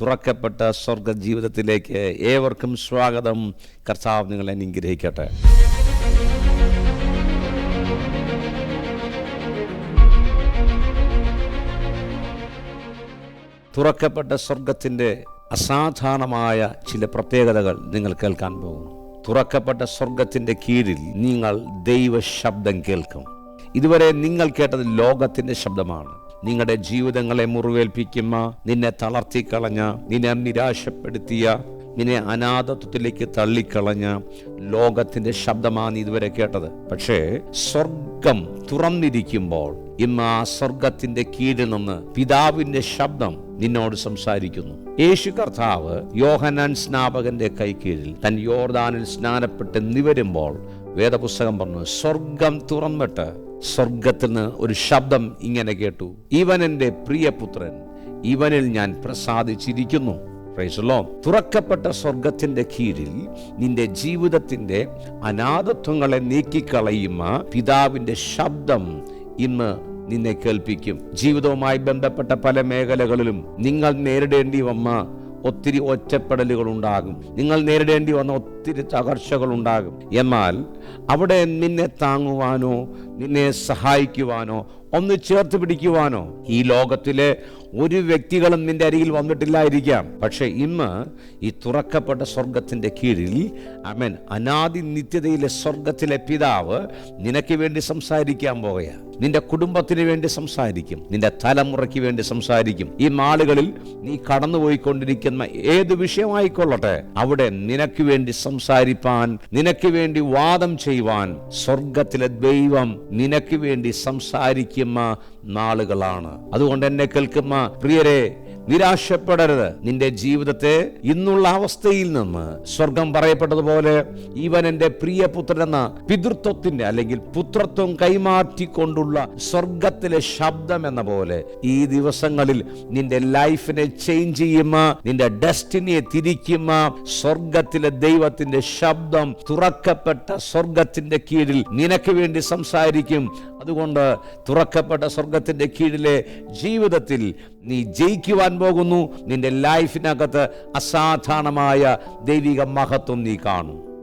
തുറക്കപ്പെട്ട സ്വർഗ ജീവിതത്തിലേക്ക് ഏവർക്കും സ്വാഗതം. കർത്താവ് നിങ്ങളെ അനുഗ്രഹിക്കട്ടെ. തുറക്കപ്പെട്ട സ്വർഗത്തിന്റെ അസാധാരണമായ ചില പ്രത്യേകതകൾ നിങ്ങൾ കേൾക്കാൻ പോകുന്നു. തുറക്കപ്പെട്ട സ്വർഗത്തിന്റെ കീഴിൽ നിങ്ങൾ ദൈവ ശബ്ദം കേൾക്കും. ഇതുവരെ നിങ്ങൾ കേട്ടത് ലോകത്തിന്റെ ശബ്ദമാണ്. നിങ്ങളുടെ ജീവിതങ്ങളെ മുറിവേൽപ്പിക്കുന്ന നിന്നെ തളർത്തിക്കളഞ്ഞ നിന്നെ നിരാശപ്പെടുത്തിയ നിന്നെ അനാഥത്വത്തിലേക്ക് തള്ളിക്കളഞ്ഞ ലോകത്തിന്റെ ശബ്ദമാണ് ഇതുവരെ കേട്ടത്. പക്ഷേ സ്വർഗം തുറന്നിരിക്കുമ്പോൾ ഇന്ന് ആ സ്വർഗത്തിന്റെ കീഴിൽ നിന്ന് പിതാവിന്റെ ശബ്ദം നിന്നോട് സംസാരിക്കുന്നു. യേശു കർത്താവ് യോഹനാൻ സ്നാപകന്റെ കൈക്കീഴിൽ തൻ യോർദാനിൽ സ്നാനപ്പെട്ട് നിവരുമ്പോൾ വേദപുസ്തകം പറഞ്ഞു സ്വർഗം തുറന്നിട്ട് സ്വർഗത്തിൽ നിന്ന് ഒരു ശബ്ദം ഇങ്ങനെ കേട്ടു. ഇവൻ എന്റെ പ്രിയപുത്രൻ ഇവനിൽ ഞാൻ പ്രസാദിച്ചിരിക്കുന്നു. തുറക്കപ്പെട്ട സ്വർഗത്തിന്റെ കീഴിൽ നിന്റെ ജീവിതത്തിന്റെ അനാഥത്വങ്ങളെ നീക്കിക്കളയുന്ന പിതാവിന്റെ ശബ്ദം ഇന്ന് നിന്നെ കേൾപ്പിക്കും. ജീവിതവുമായി ബന്ധപ്പെട്ട പല മേഖലകളിലും നിങ്ങൾ നേരിടേണ്ടി വന്ന ഒത്തിരി ഒറ്റപ്പെടലുകൾ ഉണ്ടാകും നിങ്ങൾ നേരിടേണ്ടി വന്ന ഒത്തിരി തകർച്ചകൾ ഉണ്ടാകും എന്നാൽ അവിടെ നിന്നെ താങ്ങുവാനോ നിന്നെ സഹായിക്കുവാനോ ഒന്ന് ചേർത്ത് പിടിക്കുവാനോ. ഈ ലോകത്തിലെ ഒരു വ്യക്തികളും നിന്റെ അരികിൽ വന്നിട്ടില്ലായിരിക്കാം. പക്ഷേ ഇന്ന് ഈ തുറക്കപ്പെട്ട സ്വർഗത്തിന്റെ കീഴിൽ അമൻ അനാദി നിത്യതയിലെ സ്വർഗത്തിലെ പിതാവ് നിനക്ക് വേണ്ടി സംസാരിക്കാൻ പോകുക നിന്റെ കുടുംബത്തിന് വേണ്ടി സംസാരിക്കും. നിന്റെ തലമുറയ്ക്ക് വേണ്ടി സംസാരിക്കും. ഈ നാളുകളിൽ നീ കടന്നുപോയിക്കൊണ്ടിരിക്കുന്ന ഏത് വിഷയമായിക്കൊള്ളട്ടെ അവിടെ നിനക്ക് വേണ്ടി സംസാരിപ്പാൻ നിനക്ക് വേണ്ടി വാദം ചെയ്യുവാൻ സ്വർഗത്തിലെ ദൈവം നിനക്ക് വേണ്ടി സംസാരിക്കുന്ന നാളുകളാണ്. അതുകൊണ്ട് എന്നെ കേൾക്കുന്ന പ്രിയരെ നിരാശപ്പെടരുത്. നിന്റെ ജീവിതത്തെ ഇന്നുള്ള അവസ്ഥയിൽ നിന്ന് സ്വർഗം പറയപ്പെട്ടതുപോലെ ഇവൻ എന്റെ പ്രിയപുത്രൻ എന്ന പിതൃത്വത്തിന്റെ അല്ലെങ്കിൽ പുത്രത്വം കൈമാറ്റിക്കൊണ്ടുള്ള സ്വർഗത്തിലെ ശബ്ദം എന്ന പോലെ ഈ ദിവസങ്ങളിൽ നിന്റെ ലൈഫിനെ ചേഞ്ച് ചെയ്യുമ നിന്റെ ഡെസ്റ്റിനിയെ തിരിക്കുമ. സ്വർഗത്തിലെ ദൈവത്തിന്റെ ശബ്ദം തുറക്കപ്പെട്ട സ്വർഗത്തിന്റെ കീഴിൽ നിനക്ക് വേണ്ടി സംസാരിക്കും. അതുകൊണ്ട് തുറക്കപ്പെട്ട സ്വർഗത്തിന്റെ കീഴിലെ ജീവിതത്തിൽ നീ ജയിക്കുവാൻ പോകുന്നു. നിന്റെ ലൈഫിനകത്ത് അസാധാരണമായ ദൈവിക മഹത്വം നീ കാണും.